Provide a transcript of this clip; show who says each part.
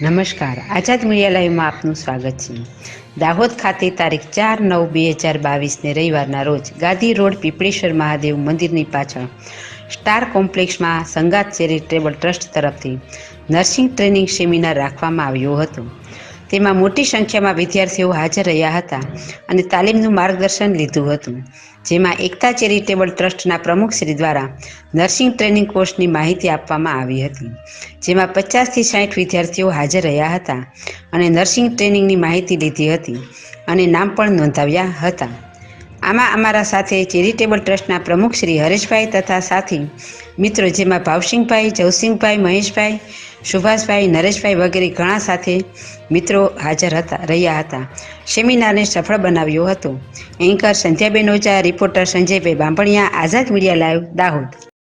Speaker 1: નમસ્કાર. આઝાદ મીડિયા લાઈવમાં આપનું સ્વાગત છે. દાહોદ ખાતે તારીખ ચાર નવ બે હજાર બાવીસને રવિવારના રોજ ગાંધી રોડ પીપળેશ્વર મહાદેવ મંદિરની પાછળ સ્ટાર કોમ્પ્લેક્સમાં સંગાત ચેરિટેબલ ટ્રસ્ટ તરફથી નર્સિંગ ટ્રેનિંગ સેમિનાર રાખવામાં આવ્યો હતો. તેમાં મોટી સંખ્યામાં વિદ્યાર્થીઓ હાજર રહ્યા હતા અને તાલીમનું માર્ગદર્શન લીધું હતું, જેમાં એકતા ચેરિટેબલ ટ્રસ્ટના પ્રમુખશ્રી દ્વારા નર્સિંગ ટ્રેનિંગ કોર્સની માહિતી આપવામાં આવી હતી, જેમાં પચાસથી સાઠ વિદ્યાર્થીઓ હાજર રહ્યા હતા અને નર્સિંગ ટ્રેનિંગની માહિતી લીધી હતી અને નામ પણ નોંધાવ્યા હતા. આમાં અમારા સાથે ચેરિટેબલ ટ્રસ્ટના પ્રમુખ શ્રી હરેશભાઈ તથા સાથી મિત્રો જેમાં ભાવસિંહભાઈ જવસિંહભાઈ મહેશભાઈ, સુભાષભાઈ, નરેશભાઈ વગેરે ઘણા સાથે મિત્રો હાજર હતા, રહ્યા હતા. સેમિનારને સફળ બનાવ્યો હતો. Anchor Sandhyaben Ojha, reporter Sanjaybhai Bambhaniya, Azad media live, Dahod.